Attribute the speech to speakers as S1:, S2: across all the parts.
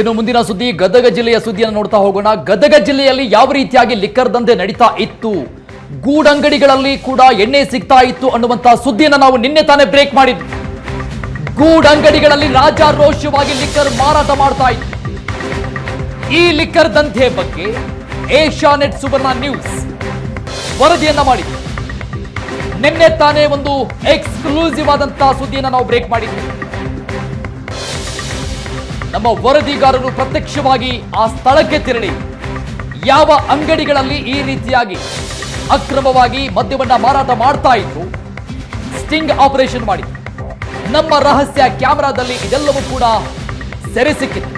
S1: ಇನ್ನು ಮುಂದಿನ ಸುದ್ದಿ, ಗದಗ ಜಿಲ್ಲೆಯ ಸುದ್ದಿಯನ್ನು ನೋಡ್ತಾ ಹೋಗೋಣ. ಗದಗ ಜಿಲ್ಲೆಯಲ್ಲಿ ಯಾವ ರೀತಿಯಾಗಿ ಲಿಕ್ಕರ್ ದಂಧೆ ನಡೀತಾ ಇತ್ತು? ಗೂಡಂಗಡಿಗಳಲ್ಲಿ ಕೂಡ ಎಣ್ಣೆ ಸಿಗ್ತಾ ಇತ್ತು ಅನ್ನುವಂತಹ ಸುದ್ದಿಯನ್ನು ನಾವು ನಿನ್ನೆ ತಾನೇ ಬ್ರೇಕ್ ಮಾಡಿದ್ವಿ. ಗೂಡಂಗಡಿಗಳಲ್ಲಿ ರಾಜಾರೋಷವಾಗಿ ಲಿಕ್ಕರ್ ಮಾರಾಟ ಮಾಡ್ತಾ ಇತ್ತು. ಈ ಲಿಕ್ಕರ್ ದಂಧೆ ಬಗ್ಗೆ ಏಷ್ಯಾನೆಟ್ ಸುವರ್ಣ ನ್ಯೂಸ್ ವರದಿಯನ್ನ ಮಾಡಿತ್ತು. ನಿನ್ನೆ ತಾನೇ ಒಂದು ಎಕ್ಸ್ಕ್ಲೂಸಿವ್ ಆದಂತಹ ಸುದ್ದಿಯನ್ನು ನಾವು ಬ್ರೇಕ್ ಮಾಡಿದ್ವಿ. ನಮ್ಮ ವರದಿಗಾರರು ಪ್ರತ್ಯಕ್ಷವಾಗಿ ಆ ಸ್ಥಳಕ್ಕೆ ತೆರಳಿ. ಯಾವ ಅಂಗಡಿಗಳಲ್ಲಿ ಈ ರೀತಿಯಾಗಿ ಅಕ್ರಮವಾಗಿ ಮದ್ಯವನ್ನ ಮಾರಾಟ ಮಾಡ್ತಾ ಇದ್ರು, ಸ್ಟಿಂಗ್ ಆಪರೇಷನ್ ಮಾಡಿ ನಮ್ಮ ರಹಸ್ಯ ಕ್ಯಾಮೆರಾದಲ್ಲಿ ಇದೆಲ್ಲವೂ ಕೂಡ ಸೆರೆ ಸಿಕ್ಕಿತ್ತು.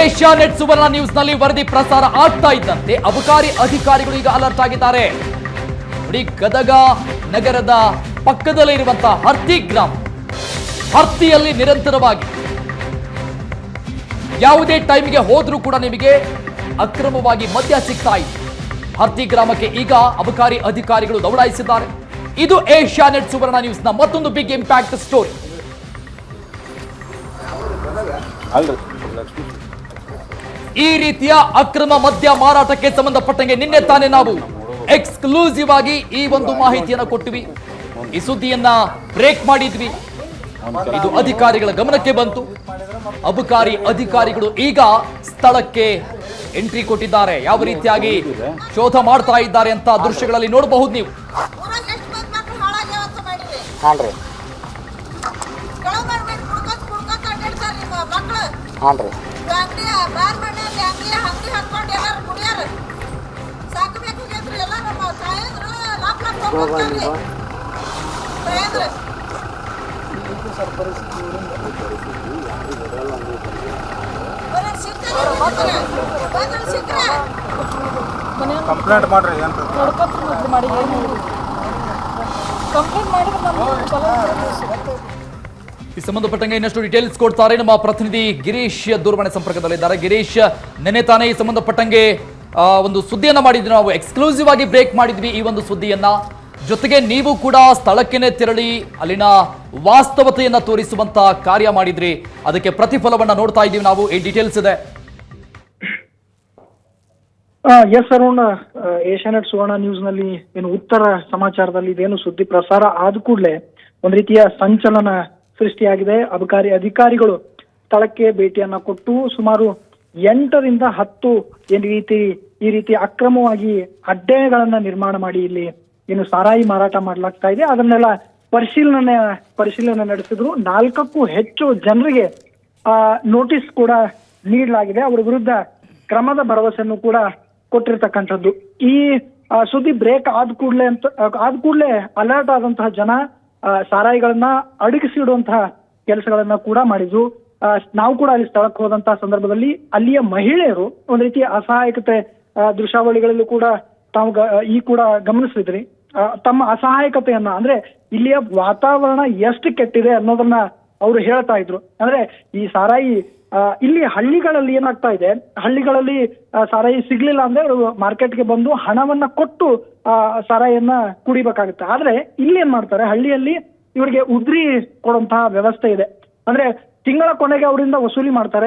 S1: ಏಷ್ಯಾನೆಟ್ ಸುವರ್ಣ ನ್ಯೂಸ್ನಲ್ಲಿ ವರದಿ ಪ್ರಸಾರ ಆಗ್ತಾ ಇದ್ದಂತೆ ಅಬಕಾರಿ ಅಧಿಕಾರಿಗಳು ಈಗ ಅಲರ್ಟ್ ಆಗಿದ್ದಾರೆ. ನೋಡಿ ಗದಗ ನಗರದ ಪಕ್ಕದಲ್ಲೇ ಇರುವಂತಹ ಹರ್ತಿ ಗ್ರಾಮ. ಹರ್ತಿಯಲ್ಲಿ ನಿರಂತರವಾಗಿ ಯಾವುದೇ ಟೈಮ್ಗೆ ಹೋದ್ರೂ ಕೂಡ ನಿಮಗೆ ಅಕ್ರಮವಾಗಿ ಮದ್ಯ ಸಿಗ್ತಾ ಇತ್ತು ಹರ್ತಿ ಗ್ರಾಮಕ್ಕೆ ಈಗ ಅಬಕಾರಿ ಅಧಿಕಾರಿಗಳು ದೌಡಾಯಿಸಿದ್ದಾರೆ. ಇದು ಏಷ್ಯಾ ನೆಟ್ ಸುವರ್ಣ ನ್ಯೂಸ್ನ ಮತ್ತೊಂದು ಬಿಗ್ ಇಂಪ್ಯಾಕ್ಟ್ ಸ್ಟೋರಿ ಈ ರೀತಿಯ ಅಕ್ರಮ ಮದ್ಯ ಮಾರಾಟಕ್ಕೆ ಸಂಬಂಧಪಟ್ಟಂಗೆ ನಿನ್ನೆ ತಾನೇ ನಾವು ಎಕ್ಸ್ಕ್ಲೂಸಿವ್ ಆಗಿ ಈ ಒಂದು ಮಾಹಿತಿಯನ್ನು ಕೊಟ್ಟಿವಿ. ಈ ಸುದ್ದಿಯನ್ನ ಬ್ರೇಕ್ ಮಾಡಿದ್ವಿ. ಇದು ಅಧಿಕಾರಿಗಳ ಗಮನಕ್ಕೆ ಬಂತು. ಅಬಕಾರಿ ಅಧಿಕಾರಿಗಳು ಈಗ ಸ್ಥಳಕ್ಕೆ ಎಂಟ್ರಿ ಕೊಟ್ಟಿದ್ದಾರೆ. ಯಾವ ರೀತಿಯಾಗಿ ಶೋಧ ಮಾಡ್ತಾ ಇದ್ದಾರೆ ಅಂತ ದೃಶ್ಯಗಳಲ್ಲಿ ನೋಡಬಹುದು ನೀವು.
S2: ಊರಾಗ ಮಾಡಿರಿ
S3: ಕಂಪ್ಲೇಂಟ್ ಮಾಡ್ರಿ ಅಂತ
S1: ಈ ಸಂಬಂಧಪಟ್ಟಂಗೆ ಇನ್ನಷ್ಟು ಡೀಟೇಲ್ಸ್ ಕೊಡ್ತಾರೆ ನಮ್ಮ ಪ್ರತಿನಿಧಿ ಗಿರೀಶ್ ದೂರವಾಣಿ ಸಂಪರ್ಕದಲ್ಲಿದ್ದಾರೆ. ಗಿರೀಶ್ ನೆನೆ ತಾನೇ ಈ ಸಂಬಂಧಪಟ್ಟಂಗೆ ಒಂದು ಸುದ್ದಿಯನ್ನ ಮಾಡಿದ್ವಿ. ನಾವು ಎಕ್ಸ್ಕ್ಲೂಸಿವ್ ಆಗಿ ಬ್ರೇಕ್ ಮಾಡಿದ್ವಿ ಈ ಒಂದು ಸುದ್ದಿಯನ್ನ. ಜೊತೆಗೆ ನೀವು ಕೂಡ ಸ್ಥಳಕ್ಕೇನೆ ತೆರಳಿ ಅಲ್ಲಿನ ವಾಸ್ತವತೆಯನ್ನ ತೋರಿಸುವಂತ ಕಾರ್ಯ ಮಾಡಿದ್ರಿ ಅದಕ್ಕೆ ಪ್ರತಿಫಲವನ್ನ ನೋಡ್ತಾ ಇದ್ದೀವಿ ನಾವು. ಈ ಡೀಟೇಲ್ಸ್ ಇದೆ?
S4: ಎಸ್ ಅರುಣ್ ಏಷ್ಯಾನೆಟ್ ಸುವರ್ಣ ನ್ಯೂಸ್ನಲ್ಲಿ ಏನು ಉತ್ತರ ಸಮಾಚಾರದಲ್ಲಿ ಇದೇನು ಸುದ್ದಿ ಪ್ರಸಾರ ಆದ ಕೂಡಲೇ ಒಂದ್ ರೀತಿಯ ಸಂಚಲನ ಸೃಷ್ಟಿಯಾಗಿದೆ. ಅಬಕಾರಿ ಅಧಿಕಾರಿಗಳು ಸ್ಥಳಕ್ಕೆ ಭೇಟಿಯನ್ನ ಕೊಟ್ಟು ಸುಮಾರು ಎಂಟರಿಂದ ಹತ್ತು ಏನ್ ರೀತಿ, ಈ ರೀತಿ ಅಕ್ರಮವಾಗಿ ಅಡ್ಡೆಗಳನ್ನ ನಿರ್ಮಾಣ ಮಾಡಿ ಇಲ್ಲಿ ಏನು ಸಾರಾಯಿ ಮಾರಾಟ ಮಾಡ್ಲಾಗ್ತಾ ಇದೆ. ಅದನ್ನೆಲ್ಲ ಪರಿಶೀಲನೆ ಪರಿಶೀಲನೆ ನಡೆಸಿದ್ರು. ನಾಲ್ಕಕ್ಕೂ ಹೆಚ್ಚು ಜನರಿಗೆ ನೋಟಿಸ್ ಕೂಡ ನೀಡಲಾಗಿದೆ. ಅವರ ವಿರುದ್ಧ ಕ್ರಮದ ಭರವಸೆಯನ್ನು ಕೂಡ ಕೊಟ್ಟಿರ್ತಕ್ಕಂಥದ್ದು. ಈ ಸುದ್ದಿ ಬ್ರೇಕ್ ಆದ ಕೂಡಲೇ ಅಂತ, ಆದ ಕೂಡಲೇ ಅಲರ್ಟ್ ಆದಂತಹ ಜನ ಸಾರಾಯಿಗಳನ್ನ ಅಡಗಿಸಿಡುವಂತಹ ಕೆಲಸಗಳನ್ನ ಕೂಡ ಮಾಡಿದ್ರು. ನಾವು ಕೂಡ ಅಲ್ಲಿ ಸ್ಥಳಕ್ಕೆ ಹೋದಂತಹ ಸಂದರ್ಭದಲ್ಲಿ ಅಲ್ಲಿಯ ಮಹಿಳೆಯರು ಒಂದ್ ರೀತಿಯ ಅಸಹಾಯಕತೆ ದೃಶ್ಯಾವಳಿಗಳಲ್ಲೂ ಕೂಡ ತಾವು ಈ ಕೂಡ ಗಮನಿಸಿದ್ರಿ ತಮ್ಮ ಅಸಹಾಯಕತೆಯನ್ನ, ಅಂದ್ರೆ ಇಲ್ಲಿಯ ವಾತಾವರಣ ಎಷ್ಟು ಕೆಟ್ಟಿದೆ ಅನ್ನೋದನ್ನ ಅವರು ಹೇಳ್ತಾ ಇದ್ರು. ಅಂದ್ರೆ ಈ ಸಾರಾಯಿ ಇಲ್ಲಿ ಹಳ್ಳಿಗಳಲ್ಲಿ ಏನಾಗ್ತಾ ಇದೆ, ಹಳ್ಳಿಗಳಲ್ಲಿ ಸಾರಾಯಿ ಸಿಗ್ಲಿಲ್ಲ ಅಂದ್ರೆ ಅವರು ಮಾರ್ಕೆಟ್ಗೆ ಬಂದು ಹಣವನ್ನ ಕೊಟ್ಟು, ಆ, ಸಾರಾಯಿಯನ್ನ ಕುಡಿಬೇಕಾಗುತ್ತೆ. ಆದ್ರೆ ಇಲ್ಲಿ ಏನ್ ಮಾಡ್ತಾರೆ, ಹಳ್ಳಿಯಲ್ಲಿ ಇವರಿಗೆ ಉದ್ರಿ ಕೊಡುವಂತಹ ವ್ಯವಸ್ಥೆ ಇದೆ. ಅಂದ್ರೆ ತಿಂಗಳ ಕೊನೆಗೆ ಅವರಿಂದ ವಸೂಲಿ ಮಾಡ್ತಾರೆ